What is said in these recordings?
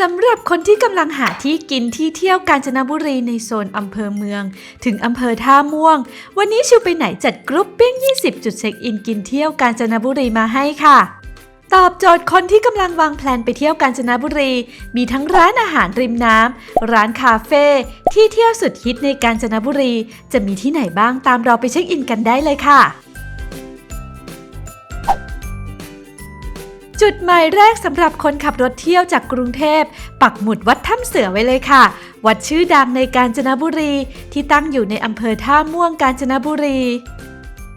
สำหรับคนที่กำลังหาที่กินที่เที่ยวกาญจนบุรีในโซนอำเภอเมือง ถึงอำเภอท่าม่วง วันนี้ชิวไปไหนจัดกรุ๊ปปิ้ง 20 จุดเช็คอินกินเที่ยวกาญจนบุรีมาให้ค่ะ ตอบโจทย์คนที่กำลังวางแผนไปเที่ยวกาญจนบุรี มีทั้งร้านอาหารริมน้ำร้านคาเฟ่ที่เที่ยวสุดฮิตในกาญจนบุรี จะมีที่ไหนบ้างตามเราไปเช็คอินกันได้เลยค่ะ จุดหมายแรกสำหรับคนขับรถเที่ยวจากกรุงเทพ ปักหมุดวัดถ้ำเสือไว้เลยค่ะ วัดชื่อดังในกาญจนบุรี ที่ตั้งอยู่ในอำเภอท่าม่วงกาญจนบุรี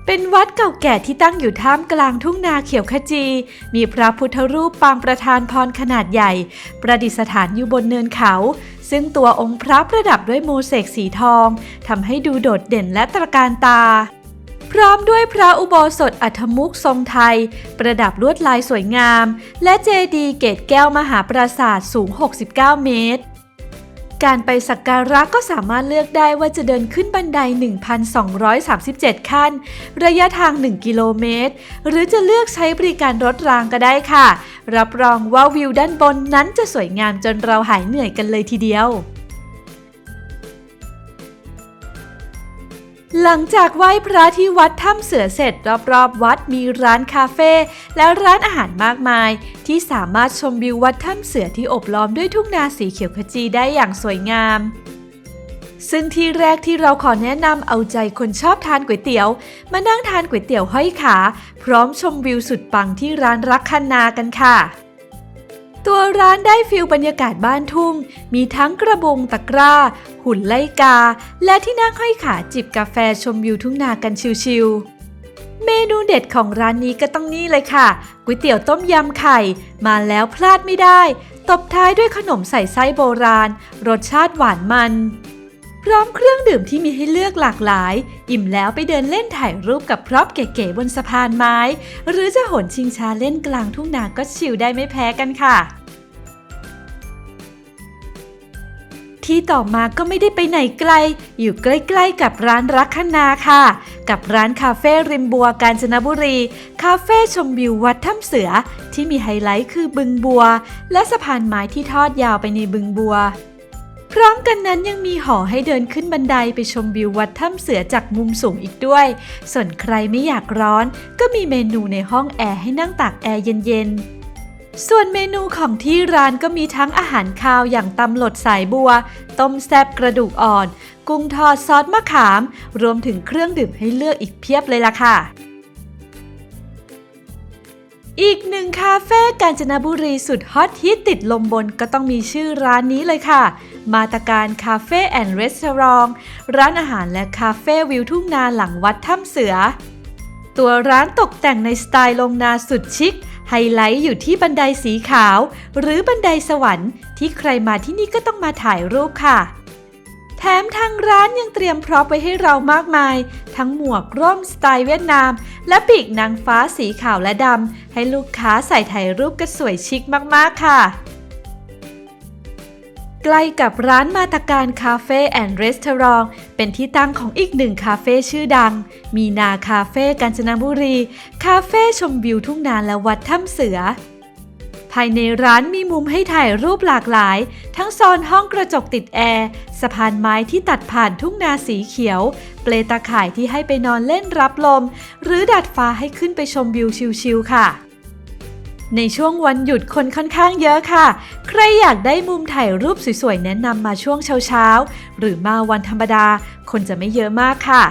เป็นวัดเก่าแก่ที่ตั้งอยู่ท่ามกลางทุ่งนาเขียวขจี มีพระพุทธรูปปางประธานพรขนาดใหญ่ ประดิษฐานอยู่บนเนินเขา ซึ่งตัวองค์พระประดับด้วยโมเสกสีทองทำให้ดูโดดเด่นและตระการตา พร้อมด้วยพระอุโบสถอัฐมุกทรงไทย ประดับลวดลายสวยงาม และเจดีย์เกตแก้วมหาปราสาทสูง 69 เมตร การไปสักการะก็สามารถเลือกได้ว่าจะเดินขึ้นบันได 1,237 ขั้น ระยะทาง 1 กิโลเมตร หรือจะเลือกใช้บริการรถรางก็ได้ค่ะ รับรองว่าวิวด้านบนนั้นจะสวยงามจนเราหายเหนื่อยกันเลยทีเดียว หลังจากไหว้พระที่วัดถ้ำเสือเสร็จรอบๆ วัดมีร้านคาเฟ่และร้านอาหารมากมาย ที่สามารถชมวิววัดถ้ำเสือที่อบล้อมด้วยทุ่งนาสีเขียวขจีได้อย่างสวยงาม ซึ่งที่แรกที่เราขอแนะนำเอาใจคนชอบทานก๋วยเตี๋ยว มานั่งทานก๋วยเตี๋ยวห้อยขา พร้อมชมวิวสุดปังที่ร้านรักคันนากันค่ะ ตัวร้านได้ฟิลบรรยากาศบ้านทุ่ง มีทั้งกระบงตะกร้า หุ่นไล่กา และที่นั่งห้อยขาจิบกาแฟชมวิวทุ่งนากันชิวๆ เมนูเด็ดของร้านนี้ก็ต้องนี่เลยค่ะก๋วยเตี๋ยวต้มยำไข่ มาแล้วพลาดไม่ได้ ตบท้ายด้วยขนมใส่ไส้โบราณ รสชาติหวานมัน ร้อมเครื่องดื่มที่มีให้เลือกหลากหลาย อิ่มแล้วไปเดินเล่นถ่ายรูปกับพร็อพเก๋ๆบนสะพานไม้ หรือจะโหนชิงช้าเล่นกลางทุ่งนาก็ชิลได้ไม่แพ้กันค่ะ ที่ต่อมาก็ไม่ได้ไปไหนไกล อยู่ใกล้ๆกับร้านรักคณาค่ะ กับร้านคาเฟ่ริมบัวกาญจนบุรี คาเฟ่ชมวิววัดถ้ำเสือ ที่มีไฮไลท์คือบึงบัว และสะพานไม้ที่ทอดยาวไปในบึงบัว พร้อมกันนั้นยังมีหอให้เดินขึ้นบันไดไปชมวิววัดถ้ำเสือจากมุมสูงอีกด้วย ส่วนใครไม่อยากร้อน ก็มีเมนูในห้องแอร์ให้นั่งตากแอร์เย็นๆ ส่วนเมนูของที่ร้านก็มีทั้งอาหารคาวอย่างตำหลดสายบัว ต้มแซบกระดูกอ่อน กุ้งทอดซอสมะขาม รวมถึงเครื่องดื่มให้เลือกอีกเพียบเลยล่ะค่ะ อีกหนึ่งคาเฟ่กาญจนบุรีสุดฮอตฮิตติดลมบนก็ต้องมีชื่อร้านนี้เลยค่ะ มาตรการคาเฟ่แอนด์รีสอร์ทร้านอาหารและคาเฟ่วิวทุ่งนาหลังวัดถ้ำเสือ ตัวร้านตกแต่งในสไตล์ลงนาสุดชิค ไฮไลท์อยู่ที่บันไดสีขาว หรือบันไดสวรรค์ที่ใครมาที่นี่ก็ต้องมาถ่ายรูปค่ะ แถมทางร้านยังเตรียมพร็อพไว้ให้เรามากมาย ทั้งหมวกร่มสไตล์เวียดนาม และปีกนางฟ้าสีขาวและดำ ให้ลูกค้าใส่ถ่ายรูปกันสวยชิคมากๆค่ะใกล้กับร้านมาตรการคาเฟ่แอนด์รีสอร์ทเป็นที่ตั้งของอีกหนึ่งคาเฟ่ชื่อดัง มีนาคาเฟ่กาญจนบุรี คาเฟ่ชมวิวทุ่งนาและวัดถ้ำเสือ ภายในร้านมีมุมให้ถ่ายรูปหลากหลาย ทั้งโซนห้องกระจกติดแอร์ สะพานไม้ที่ตัดผ่านทุ่งนาสีเขียว เปลตาข่ายที่ให้ไปนอนเล่นรับลม หรือดัดฟ้าให้ขึ้นไปชมวิวชิลๆค่ะในช่วงวันหยุดคนค่อนข้างเยอะค่ะ ใครอยากได้มุมถ่ายรูปสวยๆ แนะนำมาช่วงเช้าๆ หรือมาวันธรรมดา คนจะไม่เยอะมากค่ะ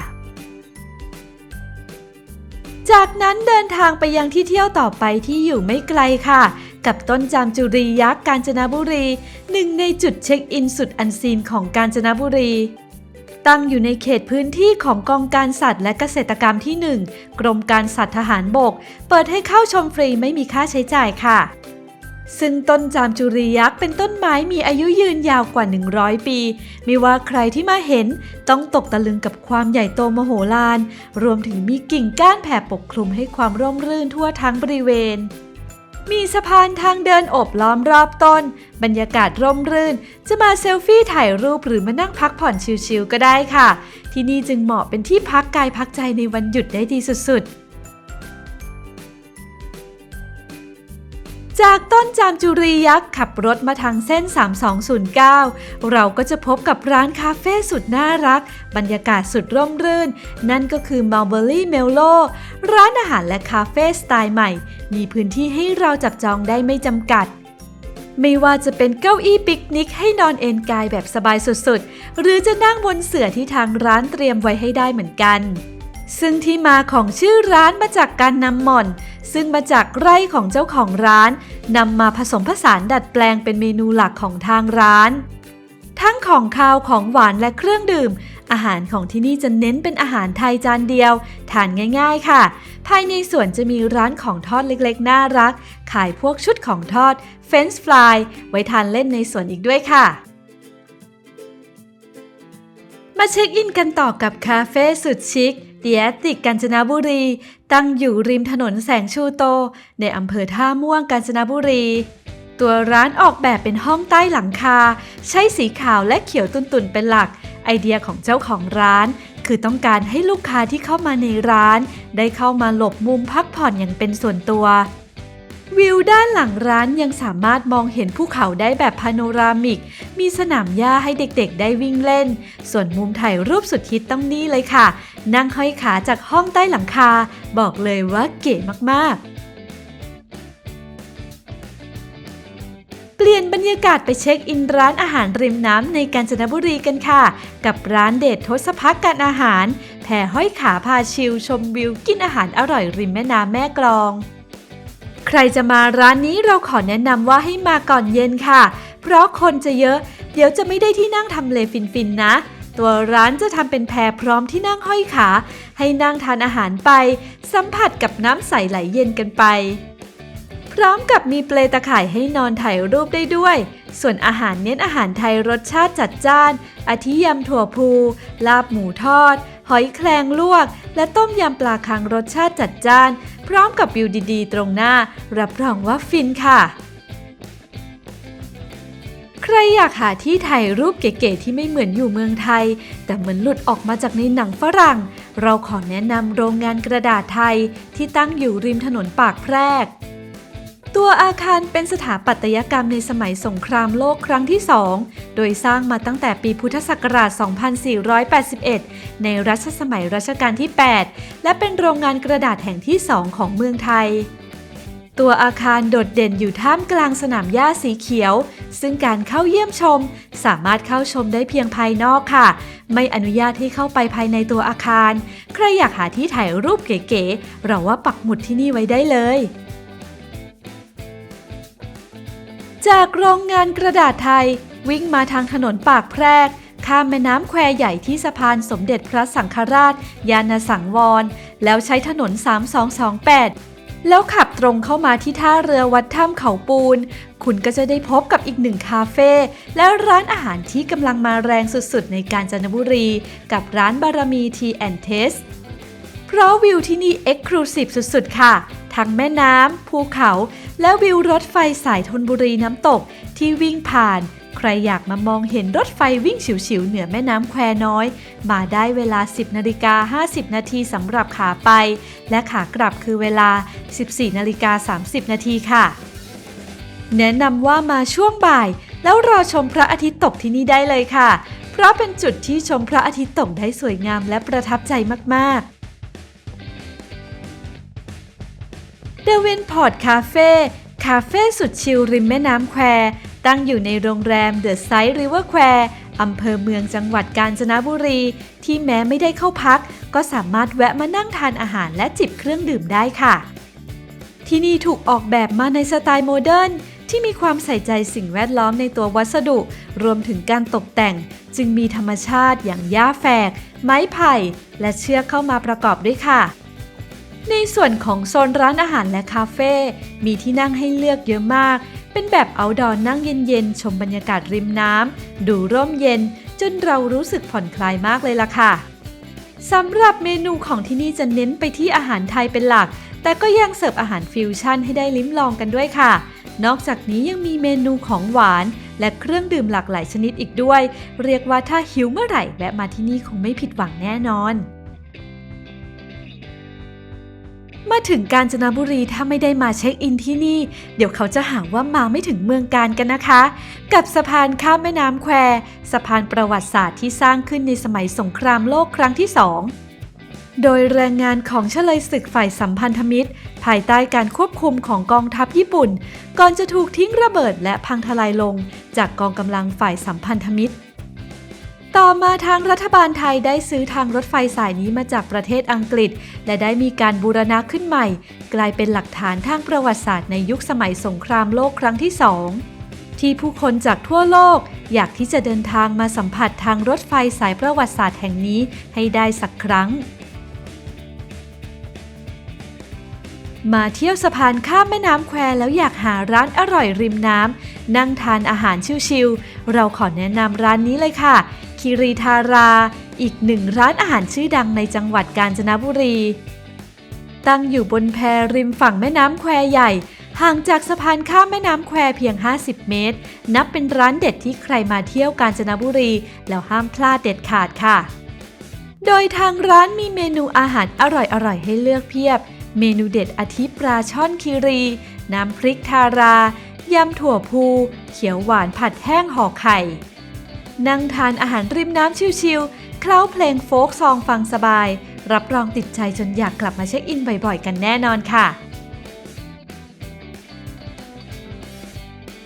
จากนั้นเดินทางไปยังที่เที่ยวต่อไปที่อยู่ไม่ไกลค่ะ กับต้นจามจุรียักษ์กาญจนบุรี หนึ่งในจุดเช็คอินสุดอันซีนของกาญจนบุรี ตั้งอยู่ในเขตพื้นที่ของกองการสัตว์และเกษตรกรรมที่ 1 กรมการสัตว์ทหารบก เปิดให้เข้าชมฟรีไม่มีค่าใช้จ่ายค่ะ ซึ่งต้นจามจุรียักษ์เป็นต้นไม้มีอายุยืนยาวกว่า 100 ปี ไม่ว่าใครที่มาเห็นต้องตกตะลึงกับความใหญ่โตมโหฬาร รวมถึงมีกิ่งก้านแผ่ปกคลุมให้ความร่มรื่นทั่วทั้งบริเวณ มีสะพานทางเดินอบล้อมรอบต้น บรรยากาศร่มรื่น จะมาเซลฟี่ถ่ายรูปหรือมานั่งพักผ่อนชิลๆก็ได้ค่ะ ที่นี่จึงเหมาะเป็นที่พักกายพักใจในวันหยุดได้ดีสุดๆ จากต้นจามจุรียักษ์ขับรถมาทางเส้น 3209 เราก็จะพบกับร้านคาเฟ่สุดน่ารัก บรรยากาศสุดร่มรื่น นั่นก็คือ Mulberry m e l l o ร้านอาหารและคาเฟ่สไตล์ใหม่ มีพื้นที่ให้เราจับจองได้ไม่จำกัดไม่ว่าจะเป็นเก้าอี้ปิกนิกให้นอนเอนกายแบบสบายสุดๆ หรือจะนั่งบนเสื่อที่ทางร้านเตรียมไว้ให้ได้เหมือนกัน ซึ่งที่มาของชื่อร้านมาจากการนำหม่อน ซึ่งมาจากไร่ของเจ้าของร้านนำมาผสมผสานดัดแปลงเป็นเมนูหลักของทางร้าน ทั้งของคาวของหวานและเครื่องดื่ม อาหารของที่นี่จะเน้นเป็นอาหารไทยจานเดียว ทานง่าย ๆ ค่ะ ภายในสวนจะมีร้านของทอดเล็กๆ น่ารัก ขายพวกชุดของทอดเฟนช์ฟรายไว้ทานเล่นในสวนอีกด้วยค่ะมาเช็คอินกันต่อกับคาเฟ่สุดชิค เดียติกกาญจนบุรี ตั้งอยู่ริมถนนแสงชูโต ในอำเภอท่าม่วงกาญจนบุรี ตัวร้านออกแบบเป็นห้องใต้หลังคา ใช้สีขาวและเขียวตุ่นๆเป็นหลัก ไอเดียของเจ้าของร้าน คือต้องการให้ลูกค้าที่เข้ามาในร้าน ได้เข้ามาหลบมุมพักผ่อนอย่างเป็นส่วนตัว วิวด้านหลังร้านยังสามารถมองเห็นภูเขาได้แบบพาโนรามิก มีสนามหญ้าให้เด็กๆ ได้วิ่งเล่น ส่วนมุมถ่ายรูปสุดฮิตต้องนี่เลยค่ะ นั่งห้อยขาจากห้องใต้หลังคา บอกเลยว่าเก๋มากๆเปลี่ยนบรรยากาศไปเช็คอินร้านอาหารริมน้ำในกาญจนบุรีกันค่ะ กับร้านเดชทศพักการอาหาร แผ่ห้อยขาพาชิลชมวิวกินอาหารอร่อยริมแม่น้ำแม่กลอง ใครจะมาร้านนี้เราขอแนะนำว่าให้มาก่อนเย็นค่ะ เพราะคนจะเยอะ เดี๋ยวจะไม่ได้ที่นั่งทำเลฟินๆนะ ตัวร้านจะทำเป็นแพรพร้อมที่นั่งห้อยขา ให้นั่งทานอาหารไป สัมผัสกับน้ำใสไหลเย็นกันไป พร้อมกับมีเปลตะข่ายให้นอนถ่ายรูปได้ด้วย ส่วนอาหารเน้นอาหารไทยรสชาติจัดจ้าน อาทิยำถั่วพู ลาบหมูทอด หอยแครงลวก และต้มยำปลาคังรสชาติจัดจ้าน พร้อมกับวิวดีๆ ตรงหน้า รับรองว่าฟินค่ะ ใครอยากหาที่ถ่ายรูปเก๋ๆที่ไม่เหมือนอยู่เมืองไทย แต่เหมือนหลุดออกมาจากในหนังฝรั่ง เราขอแนะนำโรงงานกระดาษไทยที่ตั้งอยู่ริมถนนปากแพรก ตัวอาคารเป็นสถาปัตยกรรมในสมัยสงครามโลกครั้งที่ 2 โดยสร้างมาตั้งแต่ปีพุทธศักราช 2481 ในรัชสมัยรัชกาลที่ 8 และเป็นโรงงานกระดาษแห่งที่ 2 ของเมืองไทย ตัวอาคารโดดเด่นอยู่ท่ามกลางสนามหญ้าสีเขียว ซึ่งการเข้าเยี่ยมชม สามารถเข้าชมได้เพียงภายนอกค่ะ ไม่อนุญาตให้เข้าไปภายในตัวอาคาร ใครอยากหาที่ถ่ายรูปเก๋ๆเราว่าปักหมุดที่นี่ไว้ได้เลย จากโรงงานกระดาษไทย วิ่งมาทางถนนปากแพรก ข้ามแม่น้ำแควใหญ่ที่สะพานสมเด็จพระสังฆราช ยานสังวร แล้วใช้ถนน 3228 แล้วขับตรงเข้ามาที่ท่าเรือวัดถ้ำเขาปูน คุณก็จะได้พบกับอีกหนึ่งคาเฟ่และร้านอาหารที่กำลังมาแรงสุดๆ ในกาญจนบุรี กับร้านบารมีทีแอนเทสเพราะวิวที่นี่เอ็กซ์คลูซีฟสุดๆ ค่ะ ทั้งแม่น้ำภูเขา และวิวรถไฟสายธนบุรีน้ำตกที่วิ่งผ่าน ใครอยากมามองเห็นรถไฟวิ่งฉิวๆเหนือแม่น้ำแควน้อย มาได้เวลา 10นาฬิกา50 นาทีสำหรับขาไป และขากลับคือเวลา 14นาฬิกา30 นาทีค่ะ แนะนำว่ามาช่วงบ่าย แล้วรอชมพระอาทิตย์ตกที่นี่ได้เลยค่ะ เพราะเป็นจุดที่ชมพระอาทิตย์ตกได้สวยงามและประทับใจมากๆ เดวินพอร์ตคาเฟ่คาเฟ่สุดชิลริมแม่น้ำแคว ตั้งอยู่ในโรงแรมเดอะไซต์ริเวอร์แควอำเภอเมืองจังหวัดกาญจนบุรี ที่แม้ไม่ได้เข้าพัก ก็สามารถแวะมานั่งทานอาหารและจิบเครื่องดื่มได้ค่ะ ที่นี่ถูกออกแบบมาในสไตล์โมเดิร์นที่มีความใส่ใจสิ่งแวดล้อมในตัววัสดุ รวมถึงการตกแต่ง จึงมีธรรมชาติอย่างหญ้าแฝก ไม้ไผ่ และเชือกเข้ามาประกอบด้วยค่ะ ในส่วนของโซนร้านอาหารและคาเฟ่มีที่นั่งให้เลือกเยอะมาก เป็นแบบเอาดอร์นั่งเย็นๆ ชมบรรยากาศริมน้ำ ดูร่มเย็น จนเรารู้สึกผ่อนคลายมากเลยล่ะค่ะสำหรับเมนูของที่นี่จะเน้นไปที่อาหารไทยเป็นหลัก แต่ก็ยังเสิร์ฟอาหารฟิวชั่นให้ได้ลิ้มลองกันด้วยค่ะ นอกจากนี้ยังมีเมนูของหวาน และเครื่องดื่มหลากหลายชนิดอีกด้วย เรียกว่าถ้าหิวเมื่อไหร่แวะมาที่นี่คงไม่ผิดหวังแน่นอน มาถึงกาญจนบุรีถ้าไม่ได้มาเช็คอินที่นี่ เดี๋ยวเขาจะหาว่ามาไม่ถึงเมืองการกันนะคะ กับสะพานข้ามแม่น้ำแคว สะพานประวัติศาสตร์ที่สร้างขึ้นในสมัยสงครามโลกครั้งที่สองโดยแรงงานของเฉลยศึกฝ่ายสัมพันธมิตร ภายใต้การควบคุมของกองทัพญี่ปุ่น ก่อนจะถูกทิ้งระเบิดและพังทลายลง จากกองกำลังฝ่ายสัมพันธมิตร ต่อมาทางรัฐบาลไทยได้ซื้อทางรถไฟสายนี้มาจากประเทศอังกฤษ และได้มีการบูรณะขึ้นใหม่ กลายเป็นหลักฐานทางประวัติศาสตร์ในยุคสมัยสงครามโลกครั้งที่สองที่ผู้คนจากทั่วโลก อยากที่จะเดินทางมาสัมผัสทางรถไฟสายประวัติศาสตร์แห่งนี้ให้ได้สักครั้ง มาเที่ยวสะพานข้ามแม่น้ำแควแล้วอยากหาร้านอร่อยริมน้ำนั่งทานอาหารชิวๆเราขอแนะนำร้านนี้เลยค่ะ คิริทารา อีกหนึ่งร้านอาหารชื่อดังในจังหวัดกาญจนบุรี ตั้งอยู่บนแพริมฝั่งแม่น้ำแควใหญ่ ห่างจากสะพานข้ามแม่น้ำแควเพียง 50 เมตร นับเป็นร้านเด็ดที่ใครมาเที่ยวกาญจนบุรี แล้วห้ามพลาดเด็ดขาดค่ะ โดยทางร้านมีเมนูอาหารอร่อยๆ ให้เลือกเพียบ เมนูเด็ดอาทิปลาช่อนคีรี น้ำพริกทารายำถั่วพู เขียวหวานผัดแห้งห่อไข่ นั่งทานอาหารริมน้ำชิวๆเคล้าเพลงโฟกซองฟังสบาย รับรองติดใจจนอยากกลับมาเช็คอินบ่อยๆ กันแน่นอนค่ะ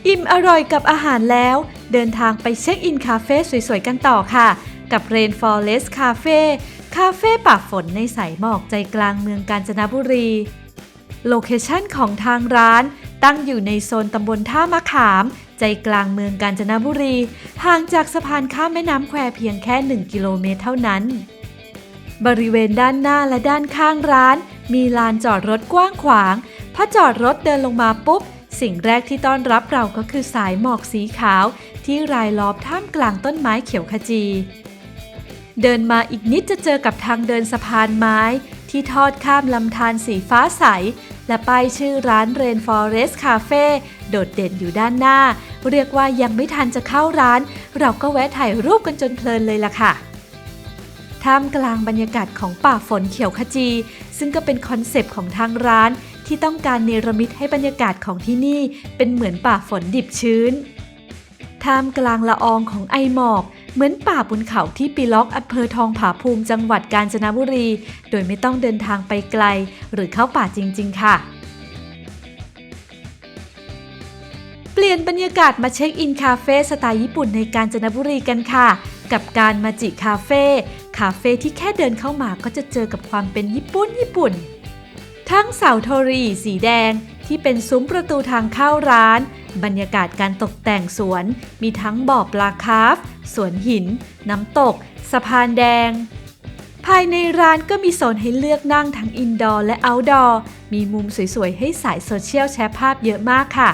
อิ่มอร่อยกับอาหารแล้ว เดินทางไปเช็คอินคาเฟ่สวยๆ กันต่อค่ะ กับ Rain Forest Cafe คาเฟ่ป่าฝนในสายหมอกใจกลางเมืองกาญจนบุรี โลเคชั่นของทางร้าน ตั้งอยู่ในโซนตำบลท่ามะขาม ใจกลางเมืองกาญจนบุรี ห่างจากสะพานข้ามแม่น้ำแควเพียงแค่ 1 กิโลเมตรเท่านั้น บริเวณด้านหน้าและด้านข้างร้าน มีลานจอดรถกว้างขวาง พอจอดรถเดินลงมาปุ๊บ สิ่งแรกที่ต้อนรับเราก็คือสายหมอกสีขาว ที่รายล้อมท่ามกลางต้นไม้เขียวขจีเดินมาอีกนิดจะเจอกับทางเดินสะพานไม้ ที่ทอดข้ามลำธารสีฟ้าใส และป้ายชื่อร้าน Rain Forest Cafe โดดเด่นอยู่ด้านหน้า เรียกว่ายังไม่ทันจะเข้าร้าน เราก็แวะถ่ายรูปกันจนเพลินเลยล่ะค่ะท่ามกลางบรรยากาศของป่าฝนเขียวขจี ซึ่งก็เป็นคอนเซปต์ของทางร้าน ที่ต้องการเนรมิตให้บรรยากาศของที่นี่ เป็นเหมือนป่าฝนดิบชื้น ท่ามกลางละอองของไอหมอก เหมือนป่าบนเขาที่ปีล็อกอำเภอทองผาภูมิจังหวัดกาญจนบุรี โดยไม่ต้องเดินทางไปไกล หรือเข้าป่าจริง ๆ ค่ะ เปลี่ยนบรรยากาศมาเช็คอินคาเฟ่สไตล์ญี่ปุ่นในกาญจนบุรีกันค่ะ กับการมาจิคาเฟ่คาเฟ่ที่แค่เดินเข้ามาก็จะเจอกับความเป็นญี่ปุ่นญี่ปุ่น ทั้งเสาโทรี สีแดง ที่เป็นซุ้มประตูทางเข้าร้าน บรรยากาศการตกแต่งสวน มีทั้งบ่อปลาคาร์ฟสวนหิน น้ำตก สะพานแดง ภายในร้านก็มีโซนให้เลือกนั่งทั้งอินดอร์และเอาท์ดอร์ มีมุมสวยๆ ให้สายโซเชียลแชร์ภาพเยอะมากค่ะ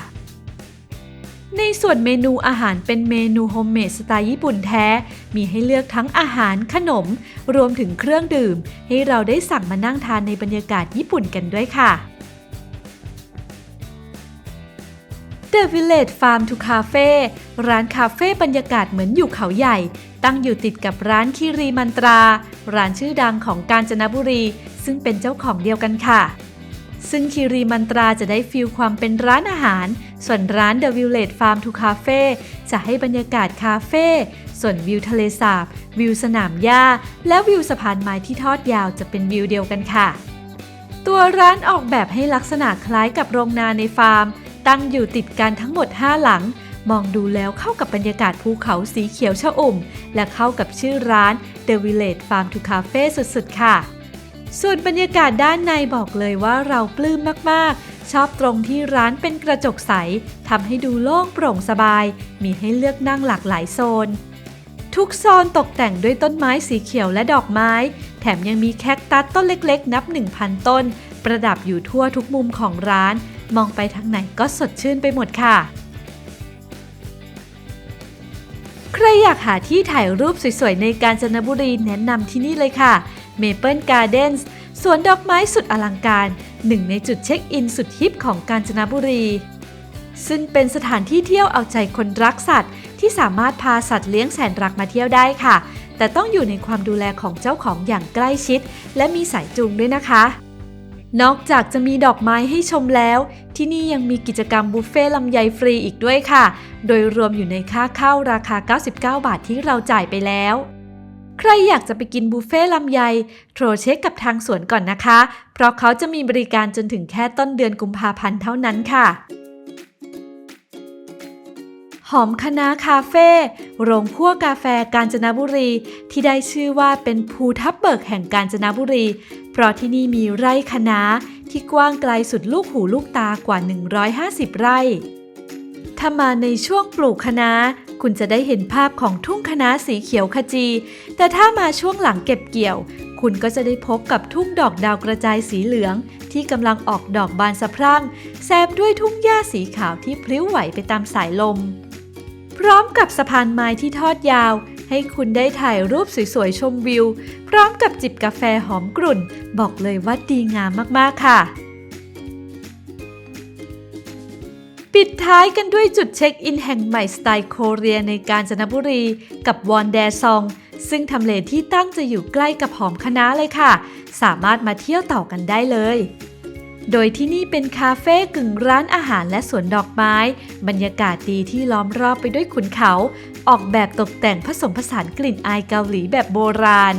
ในส่วนเมนูอาหารเป็นเมนูโฮมเมดสไตล์ญี่ปุ่นแท้ มีให้เลือกทั้งอาหารขนม รวมถึงเครื่องดื่ม ให้เราได้สั่งมานั่งทานในบรรยากาศญี่ปุ่นกันด้วยค่ะ The Village Farm to Cafe ร้านคาเฟ่บรรยากาศเหมือนอยู่เขาใหญ่ ตั้งอยู่ติดกับร้านคิรีมันตรา ร้านชื่อดังของกาญจนบุรี ซึ่งเป็นเจ้าของเดียวกันค่ะ ซึ่งคิรีมันตราจะได้ฟิลความเป็นร้านอาหาร ส่วนร้าน The Village Farm to Cafe จะให้บรรยากาศคาเฟ่ ส่วนวิวทะเลสาบ วิวสนามหญ้า และวิวสะพานไม้ที่ทอดยาวจะเป็นวิวเดียวกันค่ะ ตัวร้านออกแบบให้ลักษณะคล้ายกับโรงนาในฟาร์ม ตั้งอยู่ติดกันทั้งหมด 5 หลัง มองดูแล้วเข้ากับบรรยากาศภูเขาสีเขียวชอุ่ม และเข้ากับชื่อร้าน The Village Farm to Cafe สุดๆ ค่ะ ส่วนบรรยากาศด้านในบอกเลยว่าเราปลื้มมากๆ ชอบตรงที่ร้านเป็นกระจกใสทำให้ดูโล่งโปร่งสบาย มีให้เลือกนั่งหลากหลายโซนทุกโซนตกแต่งด้วยต้นไม้สีเขียวและดอกไม้ แถมยังมีแคคตัสต้นเล็กๆ นับ 1,000 ต้น ประดับอยู่ทั่วทุกมุมของร้าน มองไปทางไหนก็สดชื่นไปหมดค่ะ ใครอยากหาที่ถ่ายรูปสวยๆ ในกาญจนบุรีแนะนำที่นี่เลยค่ะ Maple Gardens สวนดอกไม้สุดอลังการ หนึ่งในจุดเช็คอินสุดฮิปของกาญจนบุรี ซึ่งเป็นสถานที่เที่ยวเอาใจคนรักสัตว์ ที่สามารถพาสัตว์เลี้ยงแสนรักมาเที่ยวได้ค่ะ แต่ต้องอยู่ในความดูแลของเจ้าของอย่างใกล้ชิด และมีสายจูงด้วยนะคะ นอกจากจะมีดอกไม้ให้ชมแล้ว ที่นี่ยังมีกิจกรรมบุฟเฟ่ลำไยฟรีอีกด้วยค่ะ โดยรวมอยู่ในค่าเข้าราคา 99 บาทที่เราจ่ายไปแล้ว ใครอยากจะไปกินบุฟเฟ่ลำไย โทรเช็คกับทางสวนก่อนนะคะ เพราะเขาจะมีบริการจนถึงแค่ต้นเดือนกุมภาพันธ์เท่านั้นค่ะหอมคณะคาเฟ่โรงคั่วกาแฟกาญจนบุรี ที่ได้ชื่อว่าเป็นภูทับเบิกแห่งกาญจนบุรี เพราะที่นี่มีไร่คะน้าที่กว้างไกลสุดลูกหูลูกตากว่า 150 ไร่ ถ้ามาในช่วงปลูกคะน้าคุณจะได้เห็นภาพของทุ่งคะน้าสีเขียวขจี แต่ถ้ามาช่วงหลังเก็บเกี่ยว คุณก็จะได้พบกับทุ่งดอกดาวกระจายสีเหลือง ที่กำลังออกดอกบานสะพรั่งแซมด้วยทุ่งหญ้าสีขาวที่พลิ้วไหวไปตามสายลม พร้อมกับสะพานไม้ที่ทอดยาว ให้คุณได้ถ่ายรูปสวยๆชมวิว พร้อมกับจิบกาแฟหอมกลุ่น บอกเลยว่าดีงามมากๆค่ะ ปิดท้ายกันด้วยจุดเช็คอินแห่งใหม่สไตล์โคเรียในกาญจนบุรี กับวอนแดซองซึ่งทำเลที่ตั้งจะอยู่ใกล้กับหอมคณะเลยค่ะ สามารถมาเที่ยวต่อกันได้เลย โดยที่นี่เป็นคาเฟ่กึ่งร้านอาหารและสวนดอกไม้ บรรยากาศดีที่ล้อมรอบไปด้วยขุนเขา ออกแบบตกแต่งผสมผสานกลิ่นอายเกาหลีแบบโบราณ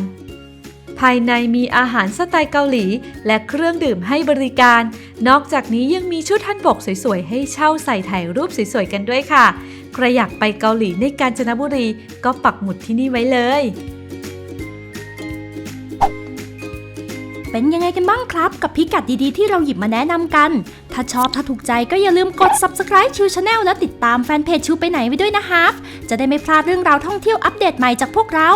ภายในมีอาหารสไตล์เกาหลี และเครื่องดื่มให้บริการ นอกจากนี้ยังมีชุดฮันบกสวยๆ ให้เช่าใส่ถ่ายรูปสวยๆ กันด้วยค่ะ ใครอยากไปเกาหลีในกาญจนบุรีก็ปักหมุดที่นี่ไว้เลย เป็นยังไงกันบ้างครับ กับพิกัดดีๆที่เราหยิบมาแนะนำกัน ถ้าชอบถ้าถูกใจก็อย่าลืมกด subscribe ชูชาแนลและติดตามแฟนเพจชูไปไหนไว้ด้วยนะครับจะได้ไม่พลาดเรื่องราวท่องเที่ยวอัปเดตใหม่จากพวกเรา